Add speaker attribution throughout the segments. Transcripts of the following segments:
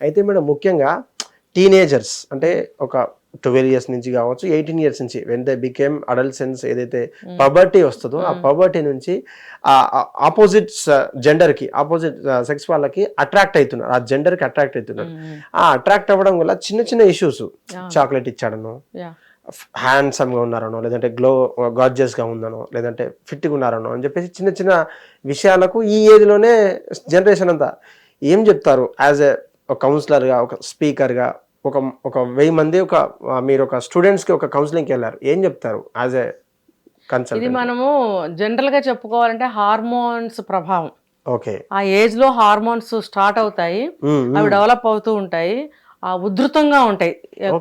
Speaker 1: అయితే మేడం ముఖ్యంగా టీనేజర్స్ అంటే ఒక ట్వెల్వ్ ఇయర్స్ నుంచి కావచ్చు ఎయిటీన్ ఇయర్స్ నుంచి వెన్ దే బికేమ్ అడల్సెన్స్ ఏదైతే పబర్టీ వస్తుందో ఆ పబర్టీ నుంచి ఆ ఆపోజిట్ జెండర్కి ఆపోజిట్ సెక్స్ వాళ్ళకి అట్రాక్ట్ అవుతున్నారు. ఆ జెండర్కి అట్రాక్ట్ అవుతున్నారు ఆ అట్రాక్ట్ అవ్వడం వల్ల చిన్న చిన్న ఇష్యూస్ చాక్లెట్ ఇచ్చాడను
Speaker 2: యా
Speaker 1: హ్యాండ్సమ్గా ఉన్నారనో లేదంటే గ్లో గార్జియస్గా ఉందనో లేదంటే ఫిట్గా ఉన్నారనో అని చెప్పేసి చిన్న చిన్న విషయాలకు ఈ ఏజ్లోనే జనరేషన్ అంతా ఏం చెప్తారు? యాజ్ ఎ ఒక కౌన్సిలర్గా ఒక స్పీకర్గా ఒక ఒక వెయ్యి మంది ఒక మీరు ఒక స్టూడెంట్స్కి ఒక కౌన్సిలింగ్కి వెళ్ళారు. ఏం చెప్తారు? యాజ్ ఎ
Speaker 2: ఇది
Speaker 1: కన్సల్ట్
Speaker 2: మనము జనరల్గా చెప్పుకోవాలంటే హార్మోన్స్ ప్రభావం.
Speaker 1: ఓకే.
Speaker 2: ఆ ఏజ్లో హార్మోన్స్ స్టార్ట్ అవుతాయి అవి డెవలప్ అవుతూ ఉంటాయి ఆ ఉధృతంగా ఉంటాయి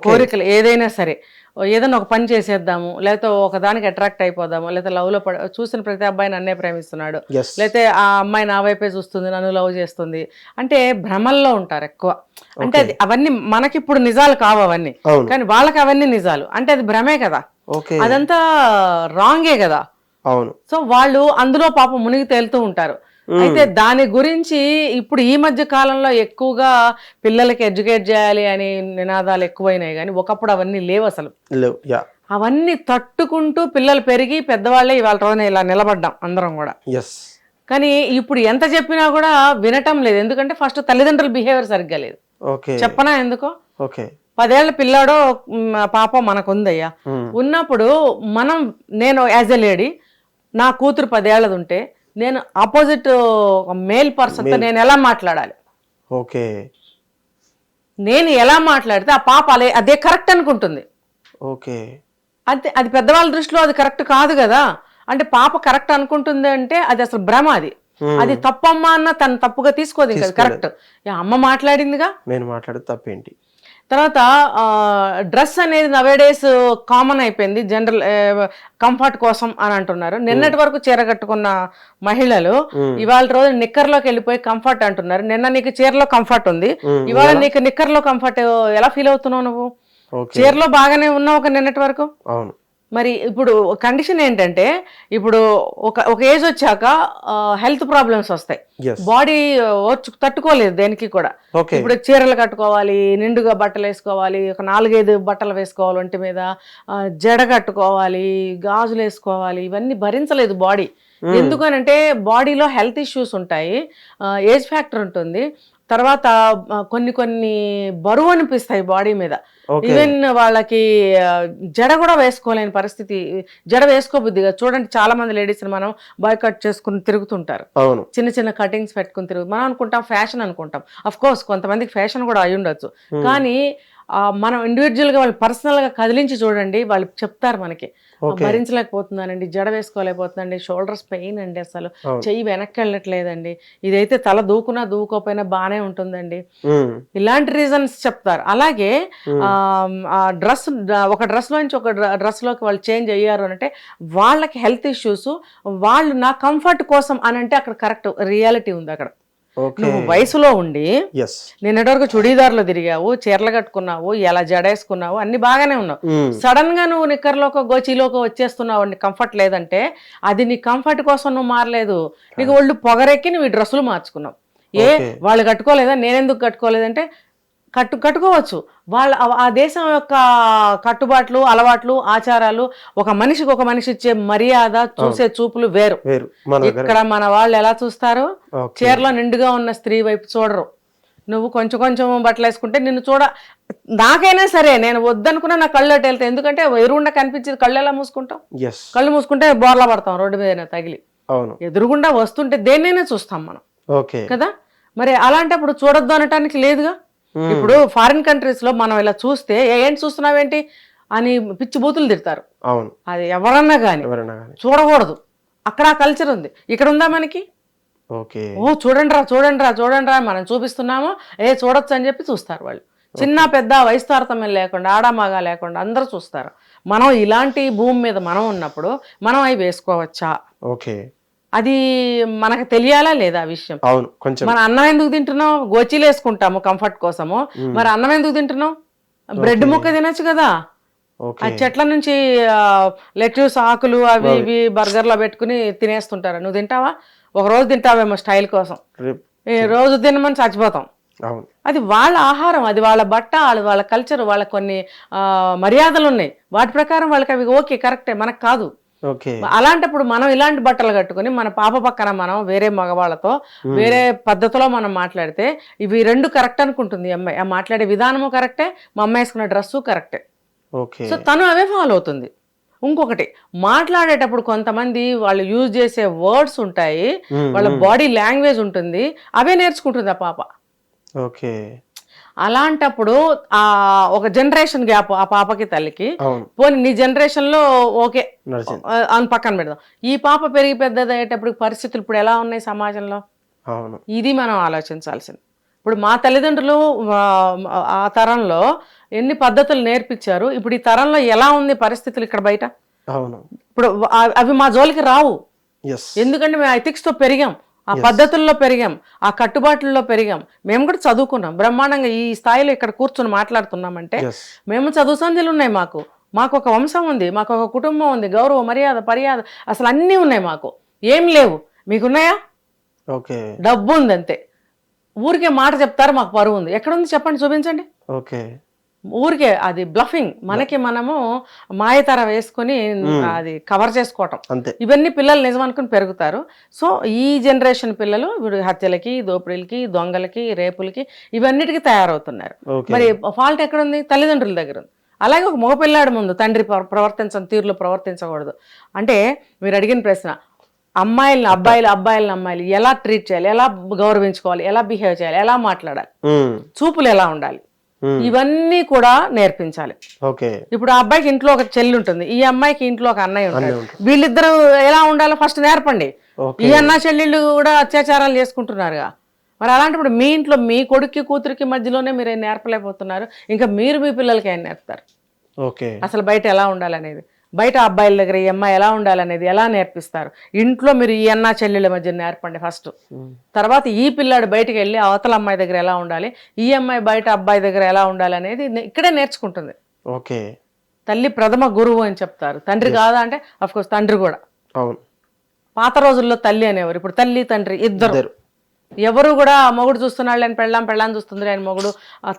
Speaker 2: కోరికలు ఏదైనా సరే. ఏదైనా ఒక పని చేసేద్దాము లేకపోతే ఒక దానికి అట్రాక్ట్ అయిపోదాము లేకపోతే love లో పడ చూసిన ప్రతి అబ్బాయి నన్నే ప్రేమిస్తున్నాడు. లేకపోతే ఆ అమ్మాయి నా వైపే చూస్తుంది నన్ను లవ్ చేస్తుంది. అంటే భ్రమల్లో ఉంటారు ఎక్కువ. అంటే అది అవన్నీ మనకి ఇప్పుడు నిజాలు కావు అవన్నీ.
Speaker 1: అవును.
Speaker 2: కానీ వాళ్ళకి అవన్నీ నిజాలు. అంటే అది భ్రమే కదా. అదంతా రాంగే కదా.
Speaker 1: అవును.
Speaker 2: సో వాళ్ళు అందులో పాపం మునిగి తేలుతూ ఉంటారు. అయితే దాని గురించి ఇప్పుడు ఈ మధ్య కాలంలో ఎక్కువగా పిల్లలకి ఎడ్యుకేట్ చేయాలి అని నినాదాలు ఎక్కువైనాయి కానీ ఒకప్పుడు అవన్నీ లేవు అసలు.
Speaker 1: లేవు యా.
Speaker 2: అవన్నీ తట్టుకుంటూ పిల్లలు పెరిగి పెద్దవాళ్ళే ఇవాళ రోజున ఇలా నిలబడ్డాం అందరం కూడా.
Speaker 1: ఎస్
Speaker 2: కానీ ఇప్పుడు ఎంత చెప్పినా కూడా వినటం లేదు. ఎందుకంటే ఫస్ట్ తల్లిదండ్రుల బిహేవియర్ సరిగ్గా లేదు.
Speaker 1: ఓకే.
Speaker 2: చెప్పనా ఎందుకో?
Speaker 1: ఓకే.
Speaker 2: పదేళ్ళ పిల్లాడో మ్, పాప మనకు ఉందయ్యా ఉన్నప్పుడు మనం నేను యాజ్ ఎ లేడీ నా కూతురు పదేళ్ళది ఉంటే నేను ఆపోజిట్ మేల్ పర్సన్తో నేను ఎలా మాట్లాడాలి?
Speaker 1: ఓకే.
Speaker 2: నేను ఎలా మాట్లాడితే ఆ పాప అలే అదే కరెక్ట్ అనుకుంటుంది.
Speaker 1: ఓకే.
Speaker 2: అంతే అది పెద్దవాళ్ళ దృష్టిలో అది కరెక్ట్ కాదు కదా. అంటే పాప కరెక్ట్ అనుకుంటుంది అంటే అది అసలు భ్రమ అది. అది తప్పమ్మా అన్న తను తప్పుగా తీసుకోదు ఇంకా కరెక్ట్ అమ్మ మాట్లాడిందిగా?
Speaker 1: నేను మాట్లాడేది తప్పేంటి?
Speaker 2: తర్వాత డ్రెస్ అనేది నవేడేస్ కామన్ అయిపోయింది. జనరల్ కంఫర్ట్ కోసం అని అంటున్నారు. నిన్నటి వరకు చీర కట్టుకున్న మహిళలు ఇవాళ రోజు నిక్కర్లోకి వెళ్ళిపోయి కంఫర్ట్ అంటున్నారు. నిన్న నీకు చీరలో కంఫర్ట్ ఉంది. ఇవాళ నీకు నిక్కర్లో కంఫర్ట్ ఎలా ఫీల్ అవుతున్నావు నువ్వు? చీరలో బాగానే ఉన్నావు ఒక నిన్నటి వరకు?
Speaker 1: అవును.
Speaker 2: మరి ఇప్పుడు కండిషన్ ఏంటంటే ఇప్పుడు ఒక ఒక ఏజ్ వచ్చాక హెల్త్ ప్రాబ్లమ్స్ వస్తాయి. బాడీ తట్టుకోలేదు దేనికి కూడా. ఇప్పుడు చీరలు కట్టుకోవాలి నిండుగా బట్టలు వేసుకోవాలి ఒక నాలుగైదు బట్టలు వేసుకోవాలి ఒంటి మీద జడ కట్టుకోవాలి గాజులు వేసుకోవాలి ఇవన్నీ భరించలేదు బాడీ ఎందుకనంటే బాడీలో హెల్త్ ఇష్యూస్ ఉంటాయి. ఏజ్ ఫ్యాక్టర్ ఉంటుంది. తర్వాత కొన్ని కొన్ని బరువు అనిపిస్తాయి బాడీ మీద. ఈవెన్ వాళ్ళకి జడ కూడా వేసుకోలేని పరిస్థితి జడ వేసుకోబుద్దిగా చూడండి చాలా మంది లేడీస్ మనం బాయ్ కట్ చేసుకుని తిరుగుతుంటారు. చిన్న చిన్న కటింగ్స్ పెట్టుకుని తిరుగు మనం అనుకుంటాం ఫ్యాషన్ అనుకుంటాం. అఫ్ కోర్స్ కొంతమందికి ఫ్యాషన్ కూడా అయి ఉండొచ్చు కానీ ఆ, మనం individual గా వాళ్ళు personal గా కదిలించి చూడండి వాళ్ళు చెప్తారు మనకి. భరించలేకపోతున్నానండి జడ వేసుకోలేకపోతుందండి షోల్డర్స్ పెయిన్ అండి అసలు. చెయ్యి వెనక్కి వెళ్ళట్లేదండి. ఇదైతే తల దూకునా దూకోపోయినా బాగానే ఉంటుందండి. ఇలాంటి రీజన్స్ చెప్తారు. అలాగే ఆ డ్రెస్ ఒక డ్రెస్ నుంచి ఒక డ్రెస్లోకి వాళ్ళు చేంజ్ అయ్యారు అంటే వాళ్ళకి హెల్త్ ఇష్యూస్ వాళ్ళు నా కంఫర్ట్ కోసం అని అంటే అక్కడ కరెక్ట్ రియాలిటీ ఉంది అక్కడ. నువ్వు వయసులో ఉండి
Speaker 1: ఎస్
Speaker 2: నిన్నటి వరకు చుడీదార్లు తిరిగావు చీరలు కట్టుకున్నావు ఎలా జడేసుకున్నావు అన్ని బాగానే ఉన్నావు. సడన్గా నువ్వు నిక్కర్లోకో గోచీలోకో వచ్చేస్తున్నావు కంఫర్ట్ లేదంటే అది నీ కంఫర్ట్ కోసం నువ్వు మారలేదు. నీకు ఒళ్ళు పొగరెక్కి నువ్వు ఈ డ్రెస్సులు మార్చుకున్నావు. ఏ. వాళ్ళు కట్టుకోలేదా? నేనెందుకు కట్టుకోలేదంటే కట్టు కట్టుకోవచ్చు. వాళ్ళ ఆ- దేశం యొక్క కట్టుబాట్లు అలవాట్లు ఆచారాలు ఒక మనిషికి ఒక మనిషి ఇచ్చే మర్యాద చూసే చూపులు వేరు. ఇక్కడ మన వాళ్ళు ఎలా చూస్తారు? చీరలో నిండుగా ఉన్న స్త్రీ వైపు చూడరు. నువ్వు కొంచెం కొంచెం బట్టలు వేసుకుంటే నిన్ను చూడ నాకైనా సరే నేను వద్దనుకున్నా నా కళ్ళు అటు వెళ్తాయి ఎందుకంటే ఎదురుగుండా కనిపించేది కళ్ళు ఎలా మూసుకుంటాం కళ్ళు మూసుకుంటే బోర్లా పడతాం రోడ్డు మీద తగిలి.
Speaker 1: అవును.
Speaker 2: ఎదురుగుండా వస్తుంటే దేన్నైనా చూస్తాం మనం.
Speaker 1: ఓకే.
Speaker 2: కదా? మరి అలాంటప్పుడు చూడొద్దు అనటానికి లేదుగా. ఇప్పుడు ఫారిన్ కంట్రీస్లో మనం ఇలా చూస్తే "ఏ, ఏంటి చూస్తున్నావేంటి? అని పిచ్చి బూతులు తిడతారు.
Speaker 1: అవును.
Speaker 2: అది ఎవరన్నా కానీ చూడకూడదు. అక్కడ ఆ కల్చర్ ఉంది. ఇక్కడ ఉందా మనకి?
Speaker 1: ఓకే.
Speaker 2: ఓ చూడండి రా చూడండి రా చూడండి రా మనం చూపిస్తున్నాము. ఏ చూడొచ్చు అని చెప్పి చూస్తారు వాళ్ళు. చిన్న పెద్ద వయసు తారతమ్యం లేకుండా ఆడామగా లేకుండా అందరూ చూస్తారు. మనం ఇలాంటి భూమి మీద మనం ఉన్నప్పుడు మనం అవి వేసుకోవచ్చా?
Speaker 1: ఓకే.
Speaker 2: అది మనకు తెలియాలా లేదా ఆ విషయం?
Speaker 1: అవును కొంచెం.
Speaker 2: మన అన్నం ఎందుకు తింటున్నాం గోచీలు వేసుకుంటాము కంఫర్ట్ కోసము. మరి అన్నం ఎందుకు తింటున్నాం బ్రెడ్ ముక్క తినొచ్చు కదా. ఆ చెట్ల నుంచి లెట్యూస్ ఆకులు అవి ఇవి బర్గర్లో పెట్టుకుని తినేస్తుంటారు. నువ్వు తింటావా? ఒక రోజు తింటావేమో స్టైల్ కోసం. రోజు తినమని చచ్చిపోతాం. అది వాళ్ళ ఆహారం అది వాళ్ళ బట్ట వాళ్ళ వాళ్ళ కల్చర్ వాళ్ళ కొన్ని మర్యాదలు ఉన్నాయి. వాటి ప్రకారం వాళ్ళకి అవి ఓకే కరెక్టే మనకు కాదు. అలాంటప్పుడు మనం ఇలాంటి బట్టలు కట్టుకొని మన పాప పక్కన మనం వేరే మగవాళ్ళతో వేరే పద్ధతిలో మనం మాట్లాడితే ఇవి రెండు కరెక్ట్ అనుకుంటుంది అమ్మాయి. ఆ మాట్లాడే విధానము కరెక్టే మా అమ్మాయి వేసుకున్న డ్రెస్సు కరెక్టే.
Speaker 1: ఓకే.
Speaker 2: సో తను అవే ఫాలో అవుతుంది. ఇంకొకటి మాట్లాడేటప్పుడు కొంతమంది వాళ్ళు యూజ్ చేసే వర్డ్స్ ఉంటాయి వాళ్ళ బాడీ లాంగ్వేజ్ ఉంటుంది అవే నేర్చుకుంటుంది ఆ పాప.
Speaker 1: ఓకే.
Speaker 2: అలాంటప్పుడు ఆ ఒక జనరేషన్ గ్యాప్ ఆ పాపకి తల్లికి. పోనీ నీ జనరేషన్లో ఓకే
Speaker 1: నడిచింది.
Speaker 2: ఆ, అని పక్కన పెడదాం. ఈ పాప పెరిగి పెద్దదయ్యేటప్పుడు పరిస్థితులు ఇప్పుడు ఎలా ఉన్నాయి సమాజంలో? ఇది మనం ఆలోచించాల్సింది. ఇప్పుడు మా తల్లిదండ్రులు ఆ, తరంలో ఎన్ని పద్ధతులు నేర్పించారు ఇప్పుడు ఈ తరంలో ఎలా ఉంది పరిస్థితులు ఇక్కడ బయట?
Speaker 1: అవును.
Speaker 2: ఇప్పుడు అవి మా జోలికి రావు. ఎందుకంటే మేము ethics తో పెరిగాం. ఆ పద్ధతుల్లో పెరిగాం ఆ కట్టుబాట్లలో పెరిగాం. మేము కూడా చదువుకున్నాం. బ్రహ్మాండంగా ఈ స్థాయిలో ఇక్కడ కూర్చొని మాట్లాడుతున్నామంటే మేము చదువు సంధ్యలు ఉన్నాయి మాకు. మాకు ఒక వంశం ఉంది మాకు ఒక కుటుంబం ఉంది గౌరవ మర్యాద పర్యాద అసలు అన్నీ ఉన్నాయి మాకు. ఏం లేవు. మీకున్నాయా?
Speaker 1: ఓకే.
Speaker 2: డబ్బు ఉంది అంతే ఊరికే మాట చెప్తారు మాకు పరువు ఉంది. ఎక్కడ ఉంది చెప్పండి చూపించండి.
Speaker 1: ఓకే.
Speaker 2: ఊరికే అది బ్లఫింగ్ మనకి మనము మాయతర వేసుకొని అది కవర్ చేసుకోవటం. ఇవన్నీ పిల్లలు నిజం అనుకుని పెరుగుతారు. సో ఈ జనరేషన్ పిల్లలు ఇప్పుడు హత్యలకి దోపిడీలకి దొంగలకి రేపులకి ఇవన్నిటికీ తయారవుతున్నారు. మరి ఫాల్ట్ ఎక్కడ ఉంది తల్లిదండ్రుల దగ్గర ఉంది. అలాగే ఒక మగపిల్లాడి ముందు తండ్రి ప్ర- ప్రవర్తించని తీరులో ప్రవర్తించకూడదు. అంటే మీరు అడిగిన ప్రశ్న అమ్మాయిలను అబ్బాయిలు అబ్బాయిలను అమ్మాయిలు ఎలా ట్రీట్ చేయాలి? ఎలా గౌరవించుకోవాలి? ఎలా బిహేవ్ చేయాలి? ఎలా మాట్లాడాలి?
Speaker 1: మ్మ్,
Speaker 2: చూపులు ఎలా ఉండాలి. ఇవన్నీ కూడా నేర్పించాలి.
Speaker 1: ఓకే.
Speaker 2: ఇప్పుడు ఆ అబ్బాయికి ఇంట్లో ఒక చెల్లి ఉంటుంది. ఈ అమ్మాయికి ఇంట్లో ఒక అన్నయ్య ఉంటాడు.
Speaker 1: ఉంటాడు.
Speaker 2: వీళ్ళిద్దరూ ఎలా ఉండాలో ఫస్ట్ నేర్పండి. ఈ అన్న చెల్లెళ్ళు కూడా అత్యాచారాలు చేసుకుంటున్నారుగా. మరి అలాంటప్పుడు మీ ఇంట్లో మీ కొడుక్కి కూతురికి మధ్యలోనే మీరు ఏం నేర్పలేకపోతున్నారు? ఇంకా మీరు మీ పిల్లలకి ఏం నేర్పుతారు?
Speaker 1: ఓకే.
Speaker 2: అసలు బయట ఎలా ఉండాలనేది. బయట అబ్బాయిల దగ్గర ఈ అమ్మాయి ఎలా ఉండాలనేది ఎలా నేర్పిస్తారు? ఇంట్లో మీరు ఈ అన్న చెల్లెళ్ళ మధ్య నేర్పండి ఫస్ట్. తర్వాత ఈ పిల్లాడు బయటికి వెళ్ళి అవతల అమ్మాయి దగ్గర ఎలా ఉండాలి? ఈ అమ్మాయి బయట అబ్బాయి దగ్గర ఎలా ఉండాలి అనేది ఇక్కడే నేర్చుకుంటుంది.
Speaker 1: ఓకే.
Speaker 2: తల్లి ప్రథమ గురువు అని చెప్తారు. తండ్రి కాదా అంటే కోర్స్ తండ్రి కూడా.
Speaker 1: అవును.
Speaker 2: పాత రోజుల్లో తల్లి అనేవారు. ఇప్పుడు తల్లి తండ్రి ఇద్దరు. ఎవరు కూడా మొగుడు చూస్తున్నాడు అని పెళ్ళాం పెళ్ళాం చూస్తుంది అని మొగుడు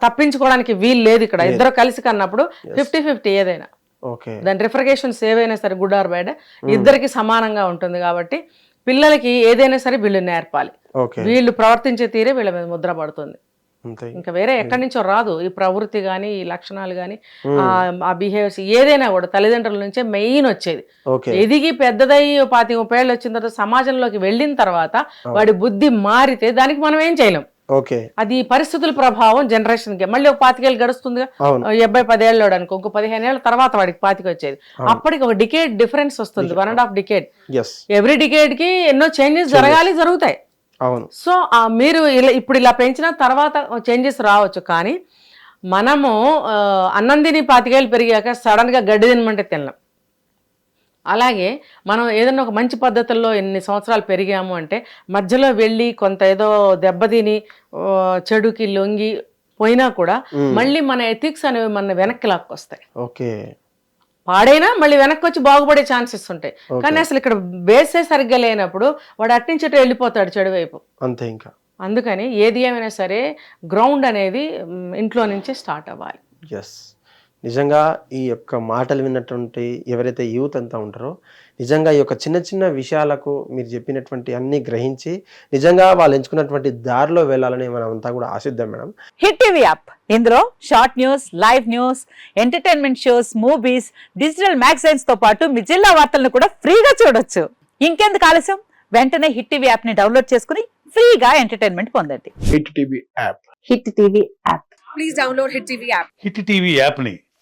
Speaker 2: తప్పించుకోవడానికి వీలు లేదు ఇక్కడ. ఇద్దరు కలిసి కన్నప్పుడు ఫిఫ్టీ ఫిఫ్టీ ఏదైనా. దాని రిఫ్రిగేషన్స్ ఏవైనా సరే గుడ్ ఆర్ బ్యాడ్ ఇద్దరికి సమానంగా ఉంటుంది కాబట్టి పిల్లలకి ఏదైనా సరే వీళ్ళు నేర్పాలి. వీళ్ళు ప్రవర్తించే తీరే వీళ్ళ మీద ముద్ర పడుతుంది. ఇంకా వేరే ఎక్కడి నుంచో రాదు. ఈ ప్రవృత్తి కానీ ఈ లక్షణాలు కానీ ఆ బిహేవియర్స్ ఏదైనా కూడా తల్లిదండ్రుల నుంచే మెయిన్ వచ్చేది. ఎదిగి పెద్దదై పాతి ముప్పై ఏళ్ళు వచ్చిన తర్వాత సమాజంలోకి వెళ్ళిన తర్వాత వాడి బుద్ధి మారితే దానికి మనం ఏం చేయలేం.
Speaker 1: ఓకే.
Speaker 2: అది పరిస్థితుల ప్రభావం జనరేషన్కి మళ్ళీ ఒక పాతికేళ్ళు గడుస్తుందిగా.
Speaker 1: అవును.
Speaker 2: ఈ అబ్బాయి అనుకో ఇంకో పదిహేను ఏళ్ళ తర్వాత వాడికి పాతికి వచ్చేది. అప్పటికి ఒక డికేడ్ డిఫరెన్స్ వస్తుంది. One and half
Speaker 1: decades
Speaker 2: every డికేడ్కి ఎన్నో చేంజెస్ జరగాలి జరుగుతాయి.
Speaker 1: అవును.
Speaker 2: సో మీరు ఇలా ఇప్పుడు ఇలా పెంచిన తర్వాత చేంజెస్ రావచ్చు. కానీ మనము అన్నం తిని పాతికేళ్ళు పెరిగాక సడన్గా గడ్డి తినమంటే తినలేం. అలాగే మనం ఏదైనా ఒక మంచి పద్ధతుల్లో ఎన్ని సంవత్సరాలు పెరిగాము అంటే మధ్యలో వెళ్ళి కొంత ఏదో దెబ్బతిని చెడుకి లొంగి పోయినా కూడా మళ్ళీ మన ఎథిక్స్ అనేవి మన వెనక్కి లాక్కొస్తాయి.
Speaker 1: ఓకే.
Speaker 2: పాడైనా మళ్ళీ వెనక్కి వచ్చి బాగుపడే ఛాన్సెస్ ఉంటాయి. కానీ అసలు ఇక్కడ బేసే సరిగ్గా లేనప్పుడు వాడు అట్టించట వెళ్ళిపోతాడు చెడు వైపు
Speaker 1: అంతే ఇంకా.
Speaker 2: అందుకని ఏది ఏమైనా సరే గ్రౌండ్ అనేది ఇంట్లో నుంచే స్టార్ట్ అవ్వాలి.
Speaker 1: ఎస్ నిజంగా ఈ యొక్క మాటలు విన్నటువంటి ఎవరైతే యూత్ అంతా ఉంటారో నిజంగా ఈ యొక్క చిన్న చిన్న విషయాలకు మీరు చెప్పినటువంటి అన్ని గ్రహించి నిజంగా వాళ్ళు ఎంచుకున్నటువంటి దారిలో వెళ్ళాలని మనం అంతా కూడా ఆశిద్దాం మేడం.
Speaker 3: Hit TV app. ఇందులో short news live news entertainment shows movies digital మ్యాగజైన్స్తో పాటు మీ జిల్లా వార్తలను కూడా ఫ్రీగా చూడొచ్చు. ఇంకెందుకు ఆలస్యం? వెంటనే హిట్ టీవీ యాప్ని డౌన్లోడ్ చేసుకుని ఫ్రీగా ఎంటర్టైన్మెంట్ పొందండి.
Speaker 4: Hit TV app.
Speaker 3: Hit TV app.
Speaker 5: Hit TV యాప్ని